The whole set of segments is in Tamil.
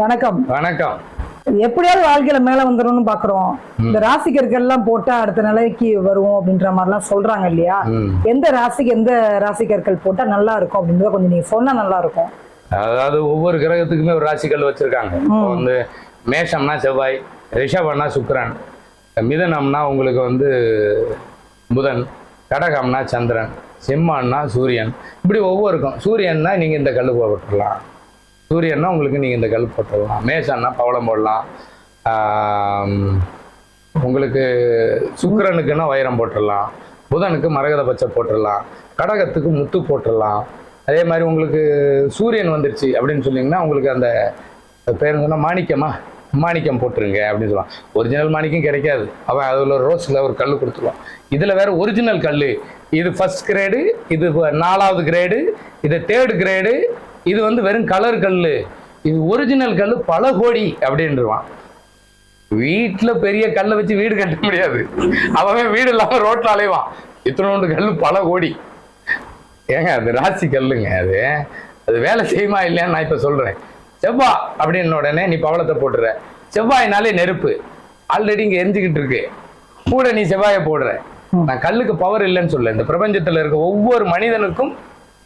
வணக்கம். வணக்கம். எப்படியாவது வாழ்க்கையில மேல வந்துடணும்னு பாக்குறோம். இந்த ராசிக்கர்கள் எல்லாம் போட்டா அடுத்த நிலைக்கு வருவோம் அப்படின்ற மாதிரி எல்லாம் சொல்றாங்க இல்லையா. எந்த ராசிக்கு எந்த ராசிக்கற்கள் போட்டா நல்லா இருக்கும் அப்படின்றத கொஞ்சம் நீங்க சொன்னா நல்லா இருக்கும். அதாவது ஒவ்வொரு கிரகத்துக்குமே ஒரு ராசிக்கல் வச்சிருக்காங்க. வந்து மேஷம்னா செவ்வாய் ரிஷபம்னா சுக்கிரன் மிதனம்னா உங்களுக்கு வந்து புதன் கடகம்னா சந்திரன் சிம்மான்னா சூரியன். இப்படி ஒவ்வொருக்கும். சூரியன்னா நீங்கள் இந்த கல் போட்டுடலாம் சூரியன்னா உங்களுக்கு நீங்கள் இந்த கல் போட்டுடலாம். மேஷன்னா பவளம் போடலாம். உங்களுக்கு சுக்கரனுக்குன்னா வைரம் போட்டுடலாம். புதனுக்கு மரகத பச்சை போட்டுடலாம். கடகத்துக்கு முத்து போட்டுடலாம். அதே மாதிரி உங்களுக்கு சூரியன் வந்துருச்சு அப்படின்னு சொன்னீங்கன்னா உங்களுக்கு அந்த பேர் சொன்னால் மாணிக்கமா? மாணிக்கம் போட்டுருங்க அப்படின்னு சொல்லுவான் ஒரிஜினல் மாணிக்கம் கிடைக்காது. அவன் அதில் ரோஸில் ஒரு கல் கொடுத்துருவான் இதில் வேற ஒரிஜினல் கல் இது ஃபஸ்ட் கிரேடு இது நாலாவது கிரேடு இது தேர்டு கிரேடு இது வந்து வெறும் கலர் கல் இது ஒரிஜினல் கல் பல கோடி அப்படின்றவான். வீட்டில் பெரிய கல்லை வச்சு வீடு கட்ட முடியாது. அவன் வீடு இல்லாமல் ரோட்டில் அலைவான். இத்தனோண்டு கல் பல கோடி. ஏங்க அது ராசி கல்லுங்க அது. அது வேலை செய்யுமா இல்லையான்னு நான் இப்போ சொல்கிறேன் செவ்வா அப்படின்ன உடனே நீ பவளத்தை போட்டுற. செவ்வாயினாலே நெருப்பு. ஆல்ரெடி இங்கே எரிஞ்சுக்கிட்டு இருக்கு. கூட நீ செவ்வாயை போடுற. நான் கல்லுக்கு பவர் இல்லைன்னு சொல்ல இந்த பிரபஞ்சத்தில் இருக்க ஒவ்வொரு மனிதனுக்கும்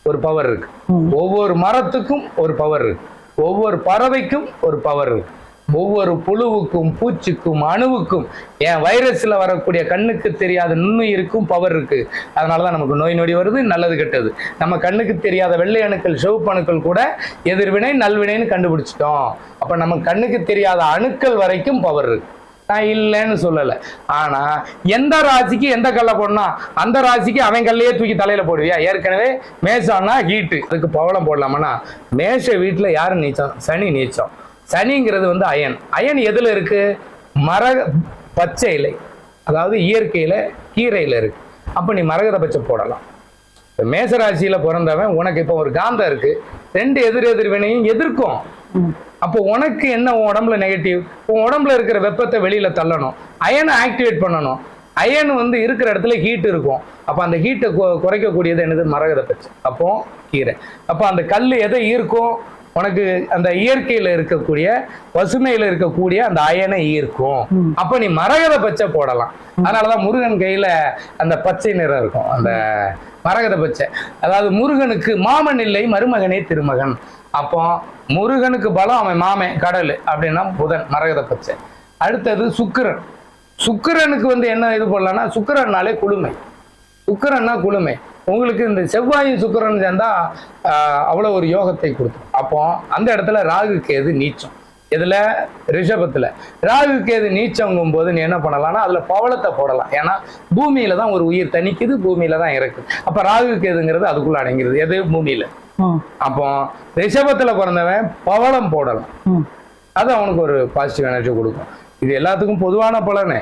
ஒரு பவர் இருக்கு. ஒவ்வொரு மரத்துக்கும் ஒரு பவர் இருக்கு. ஒவ்வொரு பறவைக்கும் ஒரு பவர் இருக்கு. ஒவ்வொரு புழுவுக்கும் பூச்சிக்கும் அணுவுக்கும் என் வைரஸ்ல வரக்கூடிய கண்ணுக்கு தெரியாத நுண்ணுயிருக்கும் பவர் இருக்கு. அதனாலதான் நமக்கு நோய் நொடி வருது நல்லது கெட்டது. நம்ம கண்ணுக்கு தெரியாத வெள்ளை அணுக்கள் சிவப்பு அணுக்கள் கூட எதிர்வினை நல்வினைன்னு கண்டுபிடிச்சிட்டோம். அப்ப நம்ம கண்ணுக்கு தெரியாத அணுக்கள் வரைக்கும் பவர் இருக்கு. நான் இல்லைன்னு சொல்லலை. ஆனால் எந்த ராசிக்கு எந்த கல்லை போடணும் அந்த ராசிக்கு அவன் கல்லையே தூக்கி தலையில் போடுவியா? ஏற்கனவே மேசம்னா ஹீட்டு அதுக்கு பவளம் போடலாமனா மேஷ வீட்டில் யார் நீச்சம்? சனி நீச்சம். சனிங்கிறது வந்து அயன். அயன் எதில் இருக்குது மர பச்சை இலை அதாவது இயற்கையில் கீரையில் இருக்குது அப்போ நீ மரகத பச்சை போடலாம். மேச ராசியில் பிறந்தவன் உனக்கு இப்போ ஒரு காந்தம் இருக்குது ரெண்டு எதிர் எதிர்வினையும் எதிர்க்கும். அப்போ உனக்கு என்ன உன் உடம்புல நெகட்டிவ் உன் உடம்புல இருக்கிற வெப்பத்தை வெளியில தள்ளணும். அயனை ஆக்டிவேட் பண்ணணும். அயன் வந்து இருக்கிற இடத்துல ஹீட் இருக்கும். அப்போ அந்த ஹீட்டை குறைக்கக்கூடியது என்னது? மரகத பச்சை. அப்போ கீரை. அப்போ அந்த கல் எதை ஈர்க்கும்? உனக்கு அந்த இயற்கையில இருக்கக்கூடிய பசுமையில இருக்கக்கூடிய அந்த அயனை ஈர்க்கும். அப்ப நீ மரகத பச்சை போடலாம். அதனாலதான் முருகன் கையில அந்த பச்சை நிறம் இருக்கும். அந்த மரகத பச்சை. அதாவது முருகனுக்கு மாமன் இல்லை மருமகனே திருமகன். அப்போ முருகனுக்கு பலம் அவன் மாமே கடல் அப்படின்னா புதன் மரகத பச்சை. அடுத்தது சுக்கிரன். சுக்கிரனுக்கு வந்து என்ன இது பண்ணலாம்னா சுக்கரன்னாலே குளுமை. சுக்கரன்னா குளுமை. உங்களுக்கு இந்த செவ்வாயும் சுக்கரன் சேர்ந்தா அவ்வளோ ஒரு யோகத்தை கொடுக்கும். அப்போ அந்த இடத்துல ராகு கேது நீச்சம். இதுல ரிஷபத்துல. ராகு கேது நீச்சங்கும் போது நீ என்ன பண்ணலாம்னா அதுல பவளத்தை போடலாம். ஏன்னா பூமியில தான் ஒரு உயிர் தனிக்குது பூமியில தான் இருக்கு அப்ப ராகு கேதுங்கிறது அதுக்குள்ள அடங்கிறது எது? பூமியில. அப்போ ரிஷபத்துல பிறந்தவன் பவளம் போடலாம். அது அவனுக்கு ஒரு பாசிட்டிவ் எனர்ஜி கொடுக்கும். இது எல்லாத்துக்கும் பொதுவான பலனே.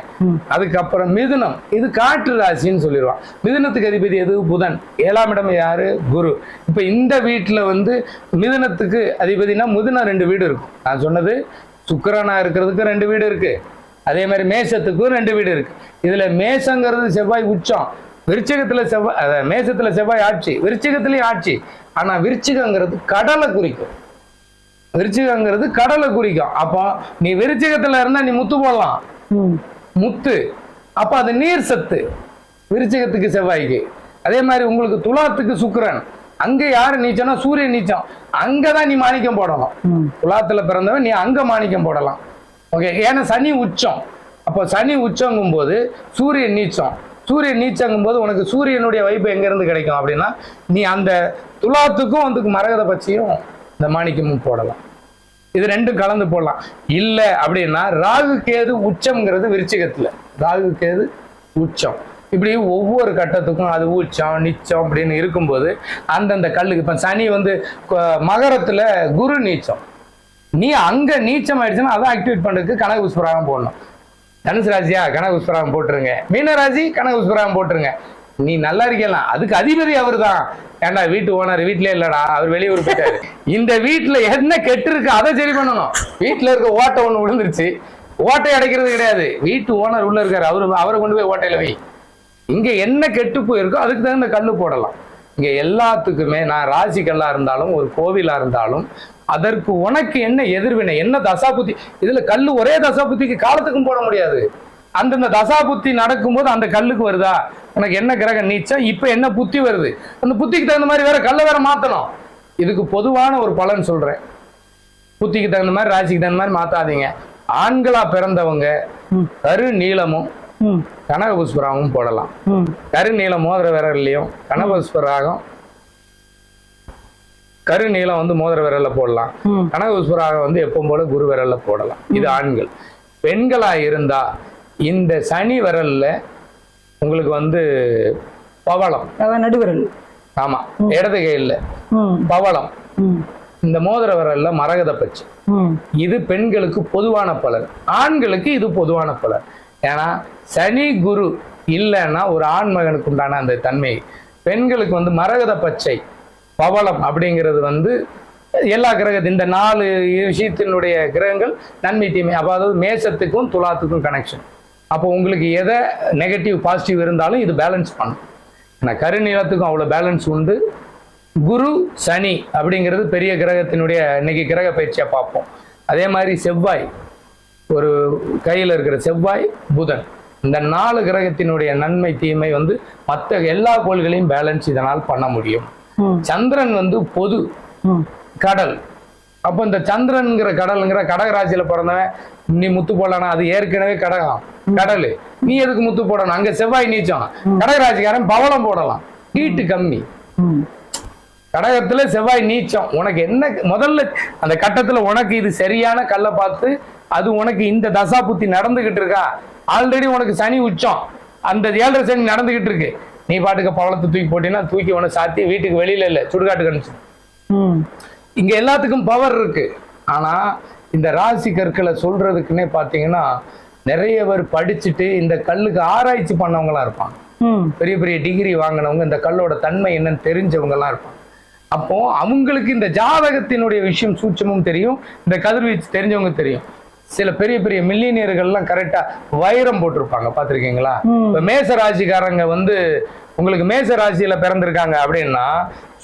அதுக்கப்புறம் மிதுனம். இது காற்று ராசின்னு சொல்லிடுவான். மிதுனத்துக்கு அதிபதி எது? புதன். ஏழாம் இடம் யாரு? குரு. இப்ப இந்த வீட்டுல வந்து மிதுனத்துக்கு அதிபதினா மிதுனம் ரெண்டு வீடு இருக்கும். நான் சொன்னது சுக்கிரனா இருக்கிறதுக்கு ரெண்டு வீடு இருக்கு. அதே மாதிரி மேஷத்துக்கும் ரெண்டு வீடு இருக்கு. இதுல மேஷங்கிறது செவ்வாய் உச்சம். விருச்சிகத்துல செவ்வாய் மேஷத்துல செவ்வாய் ஆட்சி. விருச்சிகத்திலயும் ஆட்சி. ஆனா விருச்சிகங்கிறது கடலை குறிக்கும். விருச்சிகங்கிறது கடலை குறிக்கும். அப்போ நீ விருச்சிகத்துல இருந்தா நீ முத்து போடலாம். முத்து. அப்ப அது நீர் சத்து. விருச்சிகத்துக்கு செவ்வாய்க்கு. அதே மாதிரி உங்களுக்கு துலாத்துக்கு சுக்கிரன். அங்க யாரு நீச்சம்னா சூரியன் நீச்சம். அங்கதான் நீ மாணிக்கம் போடலாம். துலாத்துல பிறந்தவன் நீ அங்க மாணிக்கம் போடலாம். ஓகே ஏன்னா சனி உச்சம். அப்போ சனி உச்சங்கும் போது சூரியன் நீச்சம். சூரியன் நீச்சங்கும் போது உனக்கு சூரியனுடைய வைப்பு எங்க இருந்து கிடைக்கும் அப்படின்னா நீ அந்த துலாத்துக்கும் வந்து மரகத பச்சையும் இந்த மாணிக்கமும் போடலாம். இது ரெண்டும் கலந்து போடலாம். இல்லை அப்படின்னா ராகு கேது உச்சம்ங்கிறது விருச்சிகத்தில். ராகு கேது உச்சம். இப்படி ஒவ்வொரு கட்டத்துக்கும் அது உச்சம் நிச்சம் அப்படின்னு இருக்கும்போது அந்தந்த கல்லுக்கு இப்போ சனி வந்து மகரத்தில் குரு நீச்சம். நீ அங்கே நீச்சம் ஆயிடுச்சுன்னா அதை ஆக்டிவேட் பண்ணுறதுக்கு கனக புஷ்பராகம் போடணும். தனுசு ராசியா? கனக புஷ்பராகம் போட்டுருங்க. மீனராசி கனக புஷ்பராகம் போட்டுருங்க. நீ நல்லா இருக்கலாம் அதுக்கு அதிபதி அவர்தான். ஏன்டா வீட்டு ஓனர் வீட்லயே இல்லடா அவர் வெளியூர் போயிட்டாரு. இந்த வீட்டுல என்ன கெட்டு இருக்கு அதை சரி பண்ணணும். வீட்டுல இருக்க ஓட்டை ஒண்ணு விழுந்துருச்சு. ஓட்டை அடைக்கிறது கிடையாது. வீட்டு ஓனர் உள்ள இருக்காரு. அவரு அவரை கொண்டு போய் ஓட்டையில வை. இங்க என்ன கெட்டு போயிருக்கோ அதுக்கு தகுந்த கல்லு போடலாம். இங்க எல்லாத்துக்குமே நான் ராசி கல்லா இருந்தாலும் ஒரு கோவிலா இருந்தாலும் அதற்கு உனக்கு என்ன எதிர்வினை என்ன தசாபுத்தி? இதுல கல்லு ஒரே தசாபுத்திக்கு காலத்துக்கும் போட முடியாது. அந்தந்த தசாபுத்தி நடக்கும்போது அந்த கல்லுக்கு வருதா? உனக்கு என்ன கிரகம் நீச்சம் இப்ப என்ன புத்தி வருது? அந்த புத்திக்கு தகுந்த மாதிரி வேற கல்லை வேற மாத்தணும். இதுக்கு பொதுவான ஒரு பலன் சொல்றேன். புத்திக்கு தகுந்த மாதிரி ராசிக்கு தகுந்த மாதிரி மாத்தாதீங்க. ஆண்களா பிறந்தவங்க. கரு நீளமும் ம். கனக புஷ்பராகவும் போடலாம். ம். கரு நீளம் மோதிர விரல்லையும் கனக புஷ்பராகம் கரு நீளம் வந்து மோதிர விரல்ல போடலாம். ம். கனக புஷ்பராகம் வந்து எப்பவும் போல குரு விரல்ல போடலாம். இது ஆண்கள். பெண்களா இருந்தா இந்த சனி விரல்ல உங்களுக்கு வந்து பவளம். நடுவிரல். ஆமா. இடது கையில் பவளம். இந்த மோதிர விரல்ல மரகத பச்சை. இது பெண்களுக்கு பொதுவான பலன். ஆண்களுக்கு இது பொதுவான பலன். ஏன்னா சனி குரு இல்லைன்னா ஒரு ஆண் மகனுக்கு உண்டான அந்த தன்மை. பெண்களுக்கு வந்து மரகத பச்சை பவளம் அப்படிங்கிறது வந்து எல்லா கிரகத்து இந்த நாலு விஷயத்தினுடைய கிரகங்கள் நன்மை தீமை. அதாவது மேசத்துக்கும் துலாத்துக்கும் கனெக்ஷன் அப்போ உங்களுக்கு எதை நெகட்டிவ் பாசிட்டிவ் இருந்தாலும் இது பேலன்ஸ் பண்ணும். ஏன்னா கருநீளத்துக்கும் அவ்வளோ பேலன்ஸ் உண்டு. குரு சனி அப்படிங்கிறது பெரிய கிரகத்தினுடைய இன்னைக்கு கிரக பயிற்சியாக பார்ப்போம். அதே மாதிரி செவ்வாய் ஒரு கையில் இருக்கிற செவ்வாய் புதன். இந்த நாலு கிரகத்தினுடைய நன்மை தீமை வந்து மற்ற எல்லா கோள்களையும் பேலன்ஸ் இதனால் பண்ண முடியும். சந்திரன் வந்து பொது கடல். அப்போ இந்த சந்திரன்கிற கடல்ங்கிற கடகராசியில பிறந்தவன் நீ முத்து போடலாம் அது ஏற்கனவே கடகம் கடல். நீ எதுக்கு முத்து போடணும்? அங்க செவ்வாய் நீச்சம். கடகராசிக்காரன் பவளம் போடலாம். ஹீட்டு கம்மி. கடகத்துல செவ்வாய் நீச்சம். உனக்கு என்ன முதல்ல அந்த கட்டத்துல உனக்கு இது சரியான கல்லை பார்த்து அது உனக்கு இந்த தசா புத்தி நடந்துகிட்டு இருக்கா? ஆல்ரெடி உனக்கு சனி உச்சம். அந்த ஏழரை சனி நடந்துகிட்டு இருக்கு. நீ பாட்டுக்கு பவளத்தை தூக்கி போட்டீங்கன்னா தூக்கி உன சாத்தி வீட்டுக்கு வெளியில இல்ல சுடுகாட்டுக்கு அனுப்பிச்சு இங்க எல்லாத்துக்கும் பவர் இருக்கு. ஆனா இந்த ராசி கற்களை சொல்றதுக்குன்னே பாத்தீங்கன்னா நிறைய பேர் படிச்சுட்டு இந்த கல்லுக்கு ஆராய்ச்சி பண்ணவங்களா இருப்பாங்க. பெரிய பெரிய டிகிரி வாங்கினவங்க இந்த கல்லோட தன்மை என்னன்னு தெரிஞ்சவங்கலாம் இருப்பாங்க. அப்போ அவங்களுக்கு இந்த ஜாதகத்தினுடைய விஷயம் சூட்சமும் தெரியும் இந்த கதிர்வீச்சு தெரிஞ்சவங்க தெரியும். சில பெரிய பெரிய மில்லினியர்கள்லாம் கரெக்டா வைரம் போட்டிருப்பாங்க பார்த்திருக்கீங்களா ம். இப்ப மேச ராசிக்காரங்க வந்து உங்களுக்கு மேச ராசியில பிறந்திருக்காங்க அப்படின்னா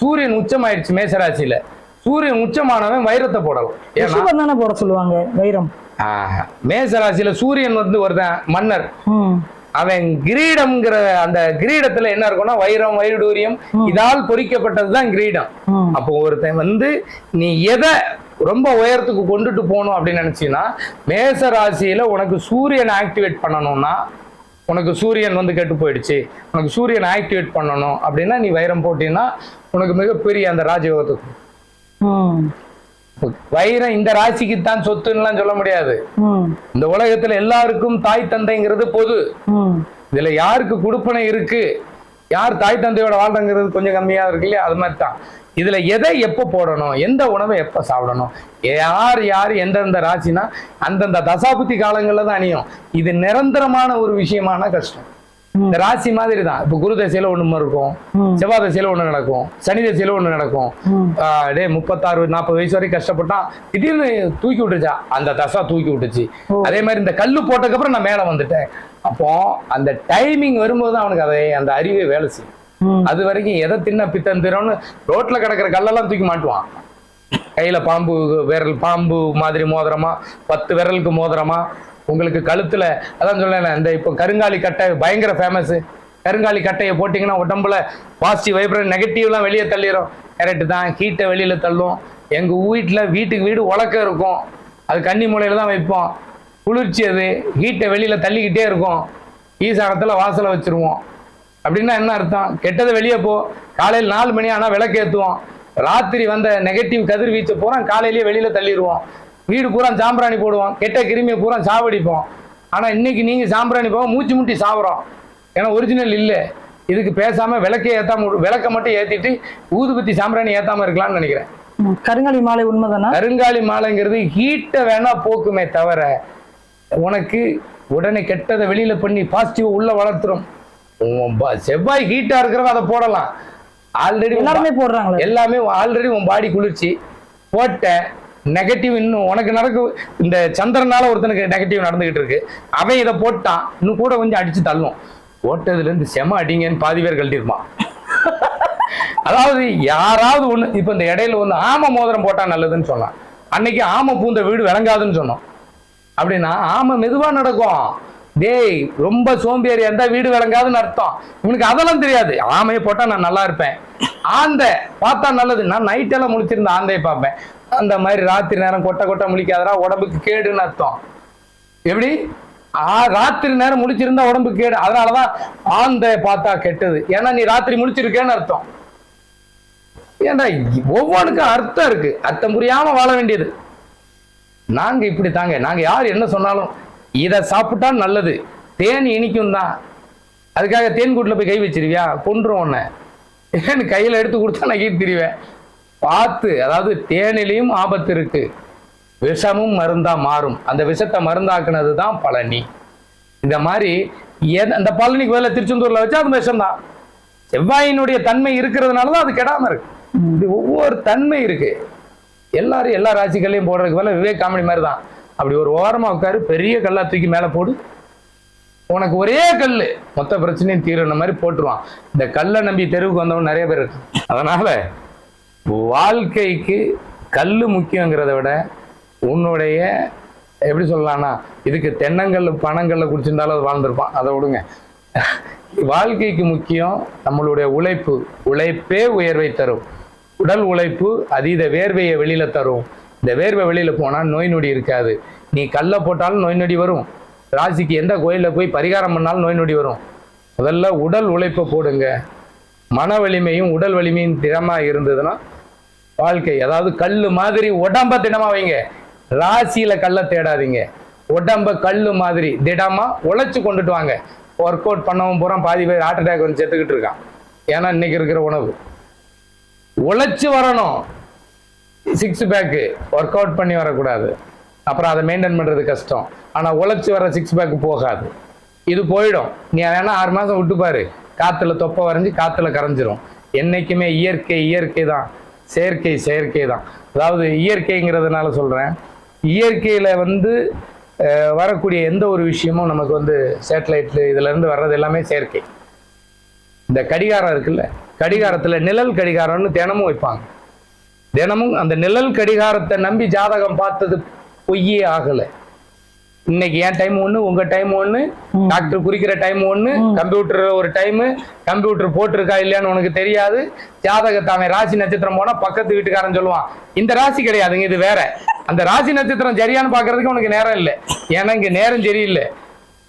சூரியன் உச்சமாயிடுச்சு மேச ராசியில சூரியன் உச்சமானவன் வைரத்தை போடலாம். ரிஷபம் தானே போட சொல்லுவாங்க வைரம். மேச ராசியில சூரியன் வந்து ஒருத்தன் மன்னர். அவன் கிரீடம்ங்கிற அந்த கிரீடத்துல என்ன இருக்கும்னா வைரம் வைடூரியம் இதால் பொறிக்கப்பட்டதுதான் கிரீடம். அப்போ ஒருத்தன் வந்து நீ எதை ரொம்ப உயரத்துக்கு கொண்டுட்டு போகணும் அப்படின்னு நினைச்சீங்கன்னா மேச ராசியில உனக்கு சூரியனை ஆக்டிவேட் பண்ணணும்னா உனக்கு சூரியன் வந்து கெட்டு போயிடுச்சு. உனக்கு சூரியனை ஆக்டிவேட் பண்ணணும் அப்படின்னா நீ வைரம் போட்டீங்கன்னா உனக்கு மிகப்பெரிய அந்த ராஜயோகத்துக்கு வைரம் இந்த ராசிக்கு தான் சொத்துன்னுலாம் சொல்ல முடியாது. இந்த உலகத்துல எல்லாருக்கும் தாய் தந்தைங்கிறது பொது. இதுல யாருக்கு கொடுப்பனை இருக்கு? யார் தாய் தந்தையோட வாழ்றங்கிறது கொஞ்சம் கம்மியா இருக்கு இல்லையா? அது மாதிரி தான் இதுல எதை எப்போ போடணும்? எந்த உணவை எப்போ சாப்பிடணும்? யார் யார் எந்தெந்த ராசினா அந்தந்த தசாபுத்தி காலங்கள்ல தான் அணியும். இது நிரந்தரமான ஒரு விஷயமான கஷ்டம். இந்த ராசி மாதிரி தான் இப்போ குரு தசையில ஒண்ணு இருக்கும். செவ்வாய் தசையில ஒண்ணு நடக்கும். சனி தசையில ஒண்ணு நடக்கும். டேய் முப்பத்தாறு நாற்பது வயசு வரைக்கும் கஷ்டப்பட்டான் திடீர்னு தூக்கி விட்டுச்சா அந்த தசா தூக்கி விட்டுச்சு. அதே மாதிரி இந்த கல்லு போட்டதுக்கப்புறம் நான் மேல வந்துட்டேன். அப்போ அந்த டைமிங் வரும்போது அவனுக்கு அதை அந்த அறிவே வேலை செய்யும். அது வரைக்கும் எதை தின்ன பித்தம் திறம்னு ரோட்ல கிடக்கிற கல்லெல்லாம் தூக்கி மாட்டுவான். கையில பாம்பு விரல் பாம்பு மாதிரி மோதிரமா பத்து விரலுக்கு மோதிரமா உங்களுக்கு கழுத்தில் அதான் சொல்லேன் இந்த இப்போ கருங்காலி கட்டை பயங்கர ஃபேமஸ்ஸு கருங்காலி கட்டையை போட்டிங்கன்னா உடம்புல பாசிட்டிவ் வைப்ரேட் நெகட்டிவ்லாம் வெளியே தள்ளிடும் கரெக்டு தான் ஹீட்டை வெளியில் தள்ளும். எங்கள் வீட்டில் வீட்டுக்கு வீடு உலக்க இருக்கும். அது கன்னி மூலையில் தான் வைப்போம். குளிர்ச்சி அது ஹீட்டை வெளியில் தள்ளிக்கிட்டே இருக்கும். ஈசானத்தில் வாசலை வச்சிருவோம். அப்படின்னா என்ன அர்த்தம்? கெட்டது வெளியே போ. காலையில் நாலு மணி ஆனால் விளக்கு ஏற்றுவோம் ராத்திரி வந்த நெகட்டிவ் கதிர்வீச்சை பூரா காலையிலேயே வெளியில் தள்ளிடுவோம் வீடு பூரா சாம்பிராணி போடுவோம். கெட்ட கிருமியை பூரா சாவடிப்போம். ஆனால் இன்னைக்கு நீங்கள் சாம்பிராணி போக மூச்சு முட்டி சாவுறோம். ஏன்னா ஒரிஜினல் இல்லை. இதுக்கு பேசாம விளக்கே விடு- விளக்க மட்டும் ஏத்திட்டு ஊதுபத்தி சாம்பிராணி ஏத்தாம இருக்கலாம்னு நினைக்கிறேன். கருங்காலி மாலை உண்மைதானா? கருங்காலி மாலைங்கிறது ஹீட்டை வேணா போக்குமே தவிர உனக்கு உடனே கெட்டதை வெளியில பண்ணி பாசிட்டிவ் உள்ள வளர்த்துரும். செவ்வாய் ஹீட்டா இருக்கிறவங்க அதை போடலாம். ஆல்ரெடி எல்லாருமே போடுறாங்களே. எல்லாமே ஆல்ரெடி உன் பாடி குளிர்ச்சி. போட்ட நெகட்டிவ் இன்னும் உனக்கு நடக்கு இந்த சந்திரனால ஒருத்தனுக்கு நெகட்டிவ் நடந்துகிட்டு இருக்கு. அவன் இதை போட்டான் இன்னும் கூட கொஞ்சம் அடிச்சு தள்ளும். போட்டதுல இருந்து செம அடிங்கன்னு பாதி பேர் கழட்டிருப்பான் அதாவது யாராவது ஒண்ணு இப்ப இந்த இடையில வந்து ஆம மோதிரம் போட்டா நல்லதுன்னு சொன்னான். அன்னைக்கு ஆம பூந்த வீடு விளங்காதுன்னு சொன்னோம். அப்படின்னா ஆம மெதுவா நடக்கும். டேய் ரொம்ப சோம்பேறியா இருந்தா வீடு விளங்காதுன்னு அர்த்தம். இவனுக்கு அதெல்லாம் தெரியாது. ஆமையை போட்டா நான் நல்லா இருப்பேன். ஆந்தை பார்த்தா நல்லது. நான் நைட் எல்லாம் ஆந்தையை பார்ப்பேன். அந்த மாதிரி ராத்திரி நேரம் கொட்டை கொட்டை முழிக்காதரா உடம்புக்கு கேடுன்னு அர்த்தம். எப்படி? ஆ, ராத்திரி நேரம் முழிச்சிருந்தா உடம்புக்கு கேடு. அதனாலதான் ஆந்தை பார்த்தா கெட்டது. ஏன்னா நீ ராத்திரி முழிச்சிருக்கேன்னு அர்த்தம். ஏன்டா ஒவ்வொன்றுக்கும் அர்த்தம் இருக்கு. அர்த்தம் புரியாம வாழ வேண்டியது. நாங்க இப்படி தாங்க. நாங்க யார் என்ன சொன்னாலும் இதை சாப்பிட்டா நல்லது. தேன் இனிக்கும் தான். அதுக்காக தேன் கூட்டில் போய் கை வச்சிருவியா? கொன்றும் உன்னை. ஏன்னு கையில் எடுத்து கொடுத்தா நான் கீழ் திரிவேன். பார்த்து அதாவது தேனிலையும் ஆபத்து இருக்கு. விஷமும் மருந்தா மாறும். அந்த விஷத்தை மருந்தாக்குனது தான் பழனி. இந்த மாதிரி அந்த பழனிக்கு வேலை திருச்செந்தூர்ல வச்சா அது விஷம்தான். செவ்வாயினுடைய தன்மை இருக்கிறதுனால தான் அது கெடாம இருக்கு. இது ஒவ்வொரு தன்மை இருக்கு. எல்லாரும் எல்லா ராசிகளையும் போடுறதுக்கு மேல விவேக் காமெடி மாதிரி தான் அப்படி ஒரு ஓரமா உட்காரு பெரிய கல்லா தூக்கி மேல போடு. உனக்கு ஒரே கல் மொத்த பிரச்சனையும் தீரன மாதிரி போட்டுருவான். இந்த கல்லை நம்பி தெருவுக்கு வந்தவன் நிறைய பேர் இருக்கு. அதனால வாழ்க்கைக்கு கல் முக்கியங்கிறத விட உன்னுடைய எப்படி சொல்லலாம்னா இதுக்கு தென்னங்கல் பணங்கள்ல குடிச்சிருந்தாலும் அது வாழ்ந்துருப்பான். அதை விடுங்க. வாழ்க்கைக்கு முக்கியம் நம்மளுடைய உழைப்பு. உழைப்பே உயர்வை தரும். உடல் உழைப்பு அதீத வேர்வையை வெளியில தரும். இந்த வேர்வை வெளியில போனால் நோய் நொடி இருக்காது. நீ கல்லை போட்டாலும் நோய் நொடி வரும். ராசிக்கு எந்த கோயிலில் போய் பரிகாரம் பண்ணாலும் நோய் நொடி வரும். முதல்ல உடல் உழைப்பை போடுங்க. மன வலிமையும் உடல் வலிமையும் திறமாக இருந்ததுன்னா வாழ்க்கை. அதாவது கல்லு மாதிரி உடம்ப திடமா வைங்க. ராசியில கல்லை தேடாதீங்க. உடம்ப கல்லு மாதிரி திடமா உழைச்சு கொண்டுட்டு வாங்க. ஒர்க் அவுட் பண்ணவும் பூரா பாதி பேர் ஹார்ட் அட்டாக் வந்து செத்துக்கிட்டு இருக்கான். ஏன்னா இன்னைக்கு இருக்கிற உணவு. உழைச்சு வரணும். சிக்ஸ் பேக்கு ஒர்க் அவுட் பண்ணி வரக்கூடாது. அப்புறம் அதை மெயின்டைன் பண்றது கஷ்டம். ஆனா உழைச்சு வர சிக்ஸ் பேக்கு போகாது. இது போயிடும். நீ வேணா ஆறு மாசம் விட்டு பாரு காத்துல தொப்பை வரைஞ்சி காத்துல கரைஞ்சிரும். என்னைக்குமே இயற்கை இயற்கை தான் செயற்கை செயற்கை தான். அதாவது இயற்கைங்கிறதுனால சொல்கிறேன் இயற்கையில் வந்து வரக்கூடிய எந்த ஒரு விஷயமும் நமக்கு வந்து சேட்டலைட்டில் இதுலேருந்து வர்றது எல்லாமே செயற்கை. இந்த கடிகாரம் இருக்குல்ல கடிகாரத்தில் நிழல் கடிகாரம்னு தினமும் வைப்பாங்க. தினமும் அந்த நிழல் கடிகாரத்தை நம்பி ஜாதகம் பார்த்தது பொய்யே ஆகலை. இன்னைக்கு என் டைம் ஒண்ணு உங்க டைம் ஒண்ணு டாக்டர் குறிக்கிற டைம் ஒண்ணு கம்ப்யூட்டர் ஒரு டைம் கம்ப்யூட்டர் போட்டிருக்கா இல்லையான்னு உனக்கு தெரியாது. ஜாதகத்தை அவன் ராசி நட்சத்திரம் போனா பக்கத்து வீட்டுக்காரன் சொல்லுவான் இந்த ராசி கிடையாதுங்க இது வேற. அந்த ராசி நட்சத்திரம் சரியான்னு பாக்குறதுக்கு உனக்கு நேரம் இல்லை. ஏன்னா இங்க நேரம் சரியில்லை.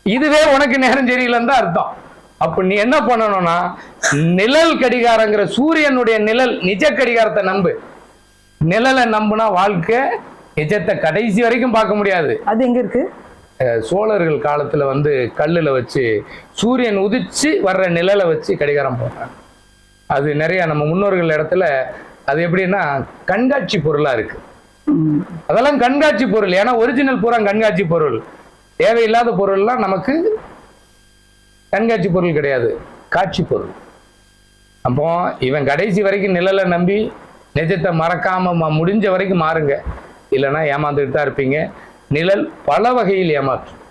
இதுவே உனக்கு நேரம் சரியில்லைன்னு தான் அர்த்தம். அப்ப நீ என்ன பண்ணணும்னா நிழல் கடிகாரங்கிற சூரியனுடைய நிழல் நிஜ கடிகாரத்தை நம்பு. நிழலை நம்புனா வாழ்க்கை நிஜத்தை கடைசி வரைக்கும் பார்க்க முடியாது. அது எங்க இருக்கு? சோழர்கள் காலத்துல வந்து கல்லுல வச்சு சூரியன் உதிச்சு வர்ற நிழலை வச்சு கடிகாரம் போடுறாங்க அது நிறைய நம்ம முன்னோர்கள் இடத்துல அது எப்படின்னா கண்காட்சி பொருளா இருக்கு. அதெல்லாம் கண்காட்சி பொருள். ஏன்னா ஒரிஜினல் பூரா கண்காட்சி பொருள். தேவையில்லாத பொருள்லாம் நமக்கு கண்காட்சி பொருள் கிடையாது. காட்சி பொருள். அப்போ இவன் கடைசி வரைக்கும் நிழலை நம்பி நிஜத்தை மறக்காம முடிஞ்ச வரைக்கும் மாறுங்க. இல்லைன்னா ஏமாந்துக்கிட்டு தான் இருப்பீங்க. நிழல் பல வகையில் ஏமாற்றும்.